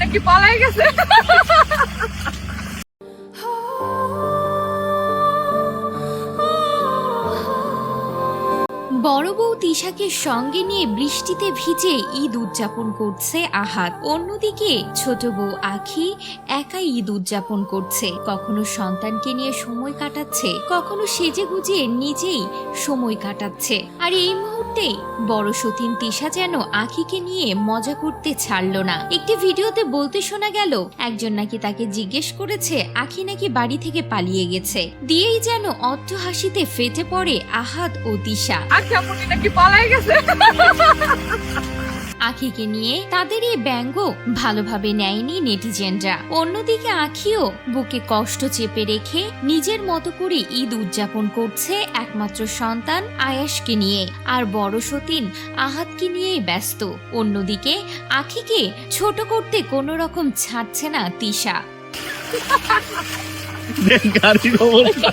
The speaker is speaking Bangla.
নাকি পালাই গেছে? বড় বউ তিশাকে সঙ্গে নিয়ে বৃষ্টিতে ভিজে ঈদ উদযাপন করছে আহাত। অন্যদিকে ছোট বউ আখি একাই ঈদ উদযাপন করছে। কখনো সন্তানকে নিয়ে সময় কাটাচ্ছে, কখনো সেজে গুজে নিজেই সময় কাটাচ্ছে। আর এই মুহূর্তে বড় সতীন তিশা যেন আখিকে নিয়ে মজা করতে ছাড়ল না। একটি ভিডিওতে বলতে শোনা গেল, একজন নাকি তাকে জিজ্ঞেস করেছে, আখি নাকি বাড়ি থেকে পালিয়ে গেছে। দিয়েই যেন অর্থ হাসিতে ফেটে পড়ে আহাত ও দিশা নাকি পালাই গেছে? আখিকে নিয়ে তাদের এই ব্যঙ্গ ভালোভাবে নেয়নি নেটিজেনরা। অন্যদিকে আখিও বুকে কষ্ট চেপে রেখে নিজের মতো করে ঈদ উদযাপন করছে একমাত্র সন্তান আয়াসকে নিয়ে। আর বড় সতীন আহাতকে নিয়েই ব্যস্ত। অন্যদিকে আখিকে ছোট করতে কোনো রকম ছাড়ছে না তিশা। গাড়ির অবস্থা